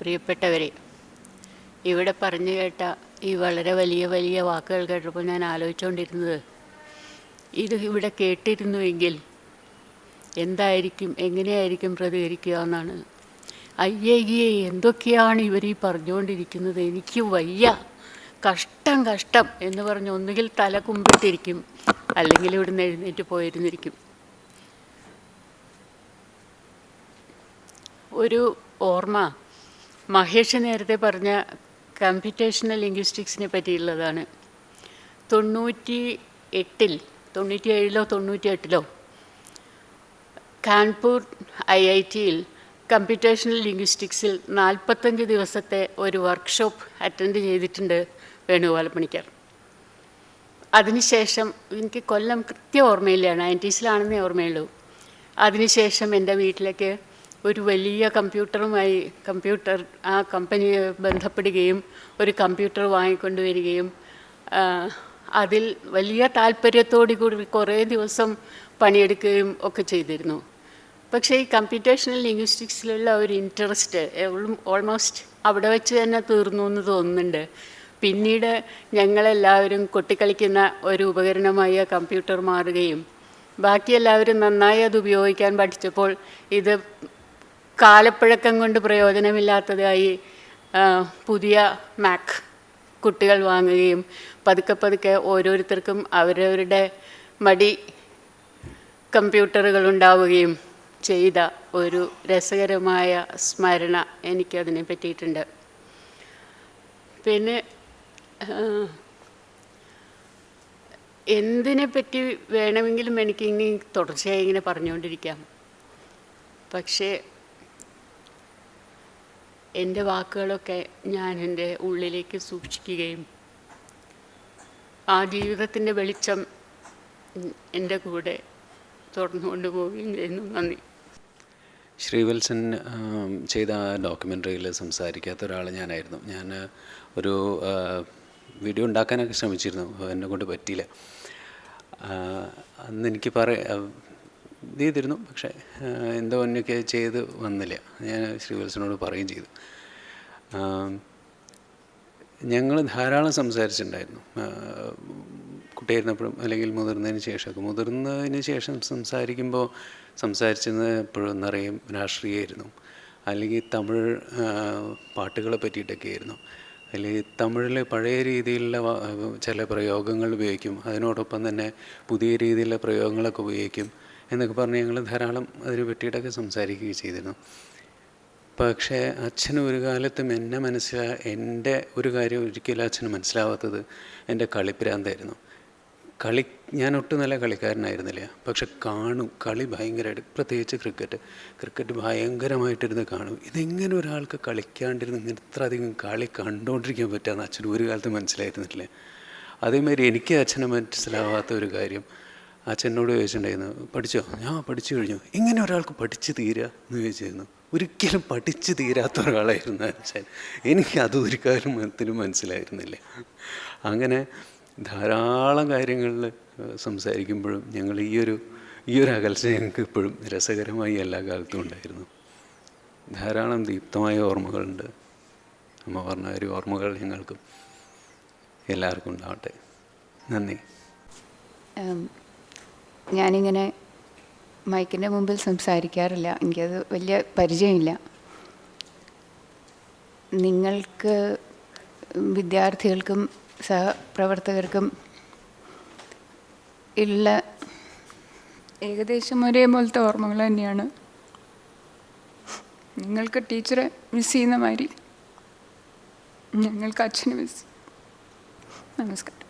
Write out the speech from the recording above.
പ്രിയപ്പെട്ടവരെ ഇവിടെ പറഞ്ഞു കേട്ട ഈ വളരെ വലിയ വലിയ വാക്കുകൾ കേട്ടപ്പോൾ ഞാൻ ആലോചിച്ചുകൊണ്ടിരുന്നത് ഇത് ഇവിടെ കേട്ടിരുന്നുവെങ്കിൽ എന്തായിരിക്കും എങ്ങനെയായിരിക്കും പ്രതികരിക്കുക എന്നാണ്. അയ്യയ്യേ എന്തൊക്കെയാണ് ഇവർ ഈ പറഞ്ഞുകൊണ്ടിരിക്കുന്നത്? എനിക്ക് വയ്യ. കഷ്ടം കഷ്ടം എന്ന് പറഞ്ഞ് ഒന്നുകിൽ തല കുമ്പിട്ടിരിക്കും അല്ലെങ്കിൽ ഇവിടുന്ന് എഴുന്നേറ്റ് പോയിരുന്നിരിക്കും. ഒരു ഓർമ്മ മഹേഷ് നേരത്തെ പറഞ്ഞ കമ്പ്യൂട്ടേഷണൽ ലിംഗ്വിസ്റ്റിക്സിനെ പറ്റിയുള്ളതാണ്. തൊണ്ണൂറ്റി എട്ടിൽ തൊണ്ണൂറ്റി ഏഴിലോ തൊണ്ണൂറ്റി എട്ടിലോ കാൺപൂർ ഐ ഐ ടിയിൽ കമ്പ്യൂട്ടേഷണൽ ലിംഗ്വിസ്റ്റിക്സിൽ നാൽപ്പത്തഞ്ച് ദിവസത്തെ ഒരു വർക്ക്ഷോപ്പ് അറ്റൻഡ് ചെയ്തിട്ടുണ്ട് വേണുഗോപാല പണിക്കർ അതിനുശേഷം എനിക്ക് കൊല്ലം കൃത്യ ഓർമ്മയില്ല നയന്റീസിലാണെന്നേ ഓർമ്മയുള്ളൂ. അതിനുശേഷം എന്റെ വീട്ടിലേക്ക് ഒരു വലിയ കമ്പ്യൂട്ടറുമായി കമ്പ്യൂട്ടർ ആ കമ്പനിയെ ബന്ധപ്പെടുകയും ഒരു കമ്പ്യൂട്ടർ വാങ്ങിക്കൊണ്ടുവരികയും അതിൽ വലിയ താല്പര്യത്തോടു കൂടി കുറേ ദിവസം പണിയെടുക്കുകയും ഒക്കെ ചെയ്തിരുന്നു. പക്ഷേ ഈ കമ്പ്യൂട്ടേഷണൽ ലിംഗ്വിസ്റ്റിക്സിലുള്ള ഒരു ഇൻട്രസ്റ്റ് ഓൾമോസ്റ്റ് അവിടെ വെച്ച് തന്നെ തീർന്നു എന്ന് തോന്നുന്നുണ്ട്. പിന്നീട് ഞങ്ങളെല്ലാവരും കൊട്ടിക്കളിക്കുന്ന ഒരു ഉപകരണമായ കമ്പ്യൂട്ടർ മാറുകയും ബാക്കി എല്ലാവരും നന്നായി അത് ഉപയോഗിക്കാൻ പഠിച്ചപ്പോൾ ഇത് കാലപ്പഴക്കം കൊണ്ട് പ്രയോജനമില്ലാത്തതായി പുതിയ മാക് കുട്ടികൾ വാങ്ങുകയും പതുക്കെ പതുക്കെ ഓരോരുത്തർക്കും അവരവരുടെ മടി കമ്പ്യൂട്ടറുകൾ ഉണ്ടാവുകയും ചെയ്ത ഒരു രസകരമായ സ്മരണ എനിക്കതിനെ പറ്റിയിട്ടുണ്ട്. പിന്നെ എന്തിനെ പറ്റി വേണമെങ്കിലും എനിക്കിങ്ങനെ തുടർച്ചയായി ഇങ്ങനെ പറഞ്ഞുകൊണ്ടിരിക്കാം. പക്ഷേ എന്റെ വാക്കുകളൊക്കെ ഞാൻ എന്റെ ഉള്ളിലേക്ക് സൂക്ഷിക്കുകയും ആ ജീവിതത്തിന്റെ വെളിച്ചം എന്റെ കൂടെ തുറന്നുകൊണ്ട് പോവുകയും ചെയ്യുന്നു. നന്ദി. ശ്രീവത്സൻ ചെയ്ത ആ ഡോക്യുമെന്ററിയിൽ സംസാരിക്കാത്ത ഒരാൾ ഞാനായിരുന്നു. ഞാൻ ഒരു വീഡിയോ ഉണ്ടാക്കാനൊക്കെ ശ്രമിച്ചിരുന്നു. എന്നെ കൊണ്ട് പറ്റിയില്ല. അന്ന് എനിക്ക് പറ ചെയ്തിരുന്നു. പക്ഷേ എന്തോ ഒന്നൊക്കെ ചെയ്ത് വന്നില്ല. ഞാൻ ശ്രീവത്സനോട് പറയുകയും ചെയ്തു. ഞങ്ങൾ ധാരാളം സംസാരിച്ചിട്ടുണ്ടായിരുന്നു. കുട്ടിയായിരുന്നപ്പോഴും അല്ലെങ്കിൽ മുതിർന്നതിന് ശേഷമൊക്കെ. മുതിർന്നതിന് ശേഷം സംസാരിക്കുമ്പോൾ സംസാരിച്ചത് എപ്പോഴും നിറയും രാഷ്ട്രീയമായിരുന്നു. അല്ലെങ്കിൽ തമിഴ് പാട്ടുകളെ പറ്റിയിട്ടൊക്കെ ആയിരുന്നു. അല്ലെങ്കിൽ തമിഴിലെ പഴയ രീതിയിലുള്ള ചില പ്രയോഗങ്ങൾ ഉപയോഗിക്കും. അതിനോടൊപ്പം തന്നെ പുതിയ രീതിയിലുള്ള പ്രയോഗങ്ങളൊക്കെ ഉപയോഗിക്കും. എന്നൊക്കെ പറഞ്ഞ് ഞങ്ങൾ ധാരാളം അതിനെ പറ്റിയിട്ടൊക്കെ സംസാരിക്കുകയും ചെയ്തിരുന്നു. പക്ഷേ അച്ഛൻ ഒരു കാലത്തും എന്നെ മനസ്സിലാ എന്റെ ഒരു കാര്യം ഒരിക്കലും അച്ഛന് മനസ്സിലാവാത്തത് എന്റെ കളിപ്രാന്തായിരുന്നു കളി ഞാൻ ഒട്ടും നല്ല കളിക്കാരനായിരുന്നില്ല. പക്ഷെ കാണും കളി ഭയങ്കരമായിട്ട് പ്രത്യേകിച്ച് ക്രിക്കറ്റ്. ക്രിക്കറ്റ് ഭയങ്കരമായിട്ടിരുന്ന് കാണും. ഇതെങ്ങനെ ഒരാൾക്ക് കളിക്കാണ്ടിരുന്ന് ഇങ്ങനെ ഇത്ര അധികം കളി കണ്ടുകൊണ്ടിരിക്കാൻ പറ്റുമെന്ന് അച്ഛന് ഒരു കാലത്ത് മനസ്സിലായിരുന്നില്ല. അതേമാതിരി എനിക്ക് അച്ഛനെ മനസ്സിലാവാത്ത ഒരു കാര്യം അച്ഛനോട് ചോദിച്ചിട്ടുണ്ടായിരുന്നു പഠിച്ചോ? ഞാൻ പഠിച്ചു കഴിഞ്ഞു. ഇങ്ങനെ ഒരാൾക്ക് പഠിച്ചു തീരുക എന്ന് ചോദിച്ചിരുന്നു. ഒരിക്കലും പഠിച്ചു തീരാത്ത ഒരാളായിരുന്നു അച്ഛൻ. എനിക്ക് ഒരു കാര്യത്തിലും മനസ്സിലായിരുന്നില്ല. അങ്ങനെ ധാരാളം കാര്യങ്ങളിൽ സംസാരിക്കുമ്പോഴും ഞങ്ങൾ ഈ ഒരു ഈ ഒരു അകൽച്ച ഞങ്ങൾക്ക് ഇപ്പോഴും രസകരമായി എല്ലാ കാലത്തും ഉണ്ടായിരുന്നു. ധാരാളം ദീപ്തമായ ഓർമ്മകളുണ്ട്. അമ്മ പറഞ്ഞ ഒരു ഓർമ്മകൾ ഞങ്ങൾക്കും എല്ലാവർക്കും ഉണ്ടാവട്ടെ. നന്ദി. ഞാനിങ്ങനെ മൈക്കിന്റെ മുമ്പിൽ സംസാരിക്കാറില്ല. എനിക്കത് വലിയ പരിചയമില്ല. നിങ്ങൾക്ക് വിദ്യാർത്ഥികൾക്കും സഹപ്രവർത്തകർക്കും ഉള്ള ഏകദേശം ഒരേപോലത്തെ ഓർമ്മകൾ തന്നെയാണ്. നിങ്ങൾക്ക് ടീച്ചറെ മിസ് ചെയ്യുന്ന മാതിരി ഞങ്ങൾക്ക് അച്ഛനെ മിസ് നമസ്കാരം.